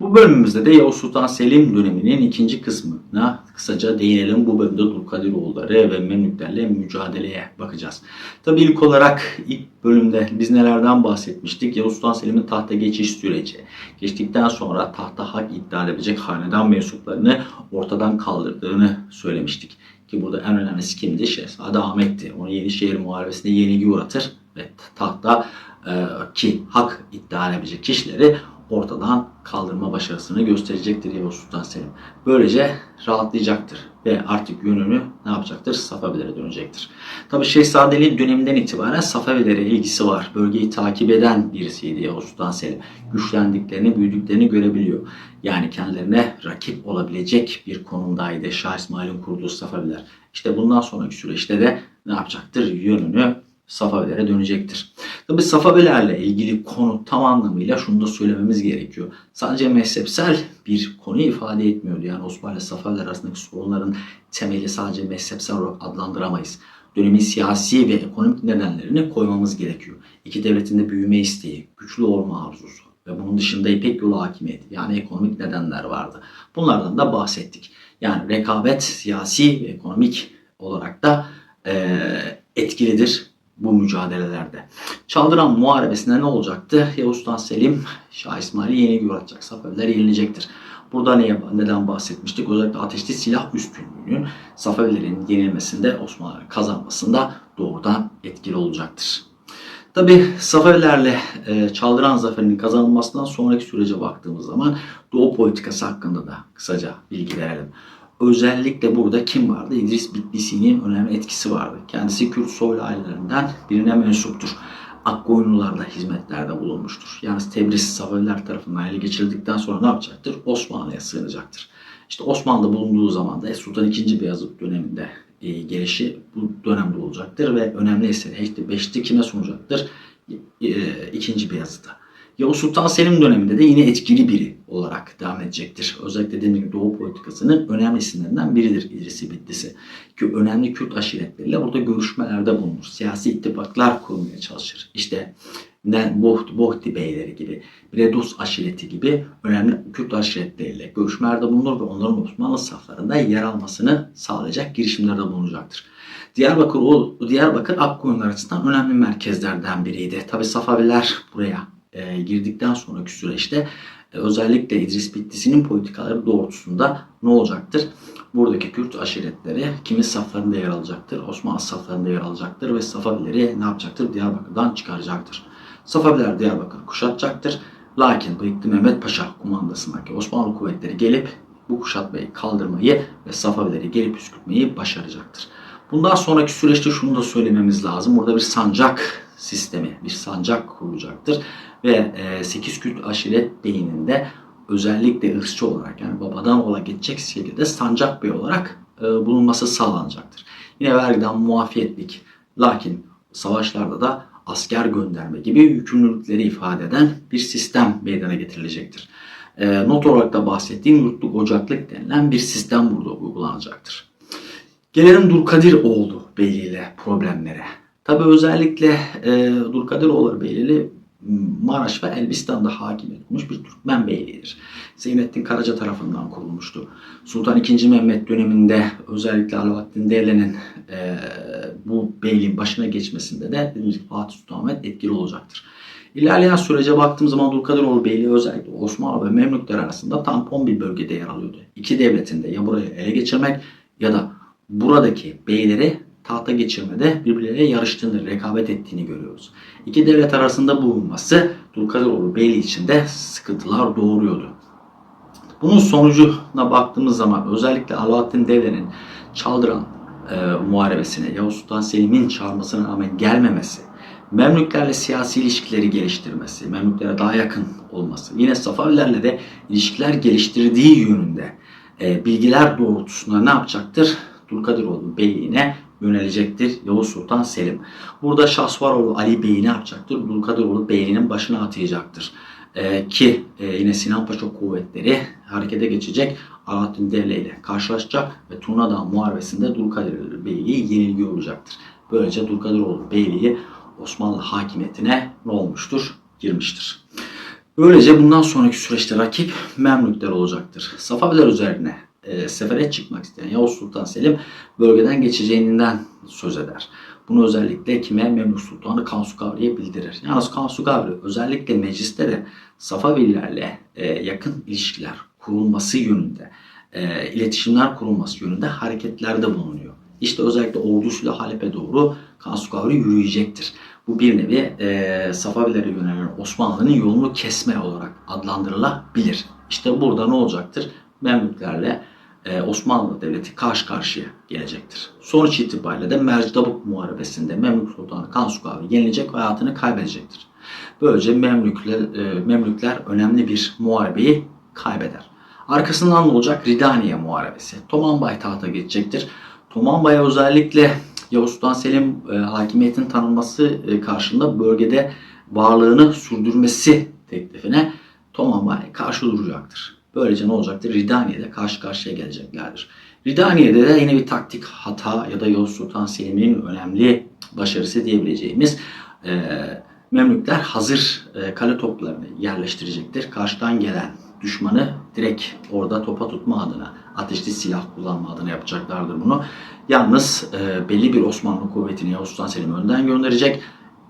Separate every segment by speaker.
Speaker 1: Bu bölümümüzde de Yavuz Sultan Selim döneminin ikinci kısmına kısaca değinelim. Bu bölümde Dulkadiroğulları ve Memlüklerle mücadeleye bakacağız. Tabii ilk olarak ilk bölümde biz nelerden bahsetmiştik? Yavuz Sultan Selim'in tahta geçiş süreci. Geçtikten sonra tahta hak iddia edebilecek hanedan mensuplarını ortadan kaldırdığını söylemiştik. Ki burada en önemlisi kimdi? Şehzade Ahmet'ti. Onu Yenişehir Muharebesi'nde yenilgi uğratır ve tahta e, ki hak iddia edebilecek kişileri ortadan kaldırma başarısını gösterecektir Yavuz Sultan Selim. Böylece rahatlayacaktır ve artık yönünü ne yapacaktır? Safavilere dönecektir. Tabi Şehzadeliği döneminden itibaren Safavilere ilgisi var. Bölgeyi takip eden birisiydi Yavuz Sultan Selim. Güçlendiklerini, büyüdüklerini görebiliyor. Yani kendilerine rakip olabilecek bir konumdaydı Şah İsmail'in kurduğu Safaviler. İşte bundan sonraki süreçte de ne yapacaktır? Yönünü Safavilere dönecektir. Tabi Safavilerle ilgili konu tam anlamıyla şunu da söylememiz gerekiyor. Sadece mezhepsel bir konu ifade etmiyordu. Yani Osmanlı ile Safaviler arasındaki sorunların temeli sadece mezhepsel olarak adlandıramayız. Dönemin siyasi ve ekonomik nedenlerini koymamız gerekiyor. İki devletin de büyüme isteği, güçlü olma arzusu ve bunun dışında İpek yolu hakimiyeti yani ekonomik nedenler vardı. Bunlardan da bahsettik. Yani rekabet siyasi ve ekonomik olarak da eee, etkilidir bu mücadelelerde. Çaldıran Muharebesi'nde ne olacaktı? Yavuz Sultan Selim Şah İsmail'i yenilgi uğratacak. Safaviler yenilecektir. Burada neye, neden bahsetmiştik? Özellikle ateşli silah üstünlüğünün Safavilerin yenilmesinde Osmanlı kazanmasında doğrudan etkili olacaktır. Tabi Safavilerle e, Çaldıran Zaferi'nin kazanılmasından sonraki sürece baktığımız zaman Doğu politikası hakkında da kısaca bilgi verelim. Özellikle burada kim vardı? İdris Bitlisi'nin önemli etkisi vardı. Kendisi Kürt soylu ailelerinden birine mensuptur. Akkoyunlularla hizmetlerde bulunmuştur. Yani Tebriz Safaviler tarafından ele geçirildikten sonra ne yapacaktır? Osmanlı'ya sığınacaktır. İşte Osmanlı'da bulunduğu zaman da Sultan II. Beyazıt döneminde e, gelişi bu dönemde olacaktır ve önemli eseri Heçli Beşikti kime sunacaktır? E, ikinci Beyazıt'a. Yavuz Sultan Selim döneminde de yine etkili biri olarak devam edecektir. Özellikle dediğim gibi Doğu politikasının önemli isimlerinden biridir İdrisi Bitlisi. Ki önemli Kürt aşiretleriyle burada görüşmelerde bulunur. Siyasi ittifaklar kurmaya çalışır. İşte ne Bohti, beyleri gibi, Bredus aşireti gibi önemli Kürt aşiretleriyle görüşmelerde bulunur ve onların Osmanlı saflarında yer almasını sağlayacak girişimlerde bulunacaktır. Diyarbakır, o Diyarbakır Akkoyunlar açısından önemli merkezlerden biriydi. Tabi Safaviler buraya e, girdikten sonraki süreçte e, özellikle İdris Bitlisi'nin politikaları doğrultusunda ne olacaktır? Buradaki Kürt aşiretleri kimi saflarında yer alacaktır, Osmanlı saflarında yer alacaktır ve Safavileri ne yapacaktır? Diyarbakır'dan çıkaracaktır. Safaviler Diyarbakır'ı kuşatacaktır. Lakin Bıyıklı Mehmet Paşa kumandasındaki Osmanlı kuvvetleri gelip bu kuşatmayı kaldırmayı ve Safavileri gelip püskürtmeyi başaracaktır. Bundan sonraki süreçte şunu da söylememiz lazım. Burada bir sancak sistemi, bir sancak kurulacaktır. Ve 8 Kürt aşiret beyininde özellikle ırkçı olarak yani babadan ola geçecek şekilde sancak bey olarak e, bulunması sağlanacaktır. Yine vergiden muafiyetlik lakin savaşlarda da asker gönderme gibi yükümlülükleri ifade eden bir sistem meydana getirilecektir. E, not olarak da bahsettiğim yurtluk ocaklık denilen bir sistem burada uygulanacaktır. Gelelim Durkadiroğlu Beyliği ile problemlere. Tabi özellikle e, Durkadiroğulları Beyliği Maraş ve Elbistan'da hakimiyet kurmuş bir Türkmen beyliğidir. Zeynettin Karaca tarafından kurulmuştu. Sultan II. Mehmet döneminde özellikle Alaaddin Devle'nin e, bu beyliğin başına geçmesinde de Fatih Sultan Mehmet etkili olacaktır. İlerleyen sürece baktığım zaman Dulkadiroğlu Beyliği özellikle Osmanlı ve Memlükler arasında tampon bir bölgede yer alıyordu. İki devletin de ya burayı ele geçirmek ya da buradaki beyleri tahta geçirmede birbirleriyle yarıştığını, rekabet ettiğini görüyoruz. İki devlet arasında bulunması Dulkadiroğlu Beyliği için de sıkıntılar doğuruyordu. Bunun sonucuna baktığımız zaman özellikle Alaaddin Devle'nin Çaldıran e, muharebesine Yavuz Sultan Selim'in çağırmasına rağmen gelmemesi, Memlüklerle siyasi ilişkileri geliştirmesi, Memlüklere daha yakın olması, yine Safavilerle de ilişkiler geliştirdiği yönünde e, bilgiler doğrultusunda ne yapacaktır? Dulkadiroğlu Beyliğine yönelecektir Yavuz Sultan Selim. Burada Şahsvaroğlu Ali Bey'i ne yapacaktır? Dulkadiroğlu Beyliğinin başına atayacaktır. Ee, ki e, yine Sinan Paşa kuvvetleri harekete geçecek Alaaddin Devle ile karşılaşacak ve Turnadağ Muharebesi'nde Dulkadiroğlu Beyliği yenilgi olacaktır. Böylece Dulkadiroğlu Beyliği Osmanlı hakimiyetine ne olmuştur? Girmiştir. Böylece bundan sonraki süreçte rakip Memlükler olacaktır. Safaviler üzerine e, sefere çıkmak isteyen Yavuz Sultan Selim bölgeden geçeceğinden söz eder. Bunu özellikle kime? Memlük Sultanı Kansu Gavri'ye bildirir. Yalnız Kansu Gavri özellikle mecliste de Safavilerle e, yakın ilişkiler kurulması yönünde, e, iletişimler kurulması yönünde hareketlerde bulunuyor. İşte özellikle ordusuyla Halep'e doğru Kansu Gavri yürüyecektir. Bu bir nevi e, Safavilere yönelen Osmanlı'nın yolunu kesme olarak adlandırılabilir. İşte burada ne olacaktır? Memlüklerle Osmanlı Devleti karşı karşıya gelecektir. Sonuç itibariyle de Mercidabık Muharebesi'nde Memlük Sultanı Kansu Gavri yenilecek ve hayatını kaybedecektir. Böylece Memlükler, e, Memlükler önemli bir muharebeyi kaybeder. Arkasından ne olacak? Ridaniye Muharebesi. Tomanbay tahta geçecektir. Tomanbay'a özellikle Yavuz Sultan Selim e, hakimiyetin tanınması e, karşında bölgede varlığını sürdürmesi teklifine Tomanbay karşı duracaktır. Böylece ne olacaktır? Ridaniye'de karşı karşıya geleceklerdir. Ridaniye'de de yine bir taktik hata ya da Yavuz Sultan Selim'in önemli başarısı diyebileceğimiz e, Memlükler hazır e, kale toplarını yerleştirecektir. Karşıdan gelen düşmanı direkt orada topa tutma adına, ateşli silah kullanma adına yapacaklardır bunu. Yalnız e, belli bir Osmanlı kuvvetini Yavuz Sultan Selim önden gönderecek.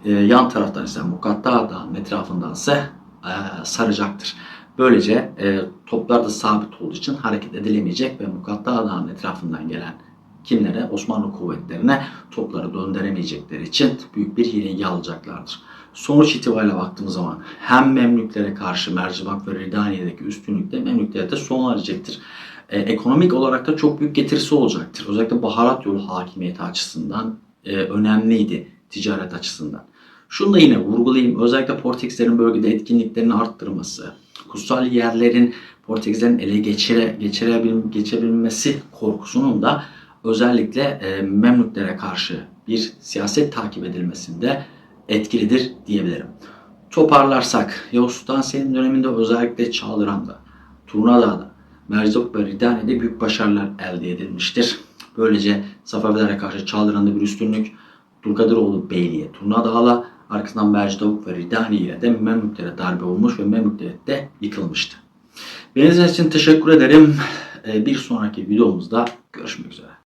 Speaker 1: E, yan taraftan ise Mukatta Dağı'nın etrafından ise e, saracaktır. Böylece e, toplar da sabit olduğu için hareket edilemeyecek ve Mukatta Dağı'nın etrafından gelen kimlere? Osmanlı kuvvetlerine topları döndüremeyecekleri için büyük bir hileyi alacaklardır. Sonuç itibariyle baktığımız zaman hem Memlüklere karşı Mercimek ve Ridaniye'deki üstünlükte Memlüklere de son verecektir. Ee, ekonomik olarak da çok büyük getirisi olacaktır. Özellikle baharat yolu hakimiyeti açısından e, önemliydi ticaret açısından. Şunu da yine vurgulayayım. Özellikle Portekizlerin bölgede etkinliklerini arttırması, kutsal yerlerin Portekizlerin ele geçire, geçirebil, geçebilmesi korkusunun da özellikle e, Memlüklere karşı bir siyaset takip edilmesinde etkilidir diyebilirim. Toparlarsak Yavuz Sultan Selim döneminde özellikle Çağlıran'da, Turnadağ'da, Merzok ve Ridaniye'de büyük başarılar elde edilmiştir. Böylece Safavilere karşı Çağlıran'da bir üstünlük, Dulkadiroğlu Beyliğe, Turnadağ'la arkasından Mercidavuk ve Ridaniye'ye de Memlüklere darbe olmuş ve Memlük Devleti de yıkılmıştı. Benim için teşekkür ederim. Ee, Bir sonraki videomuzda görüşmek üzere.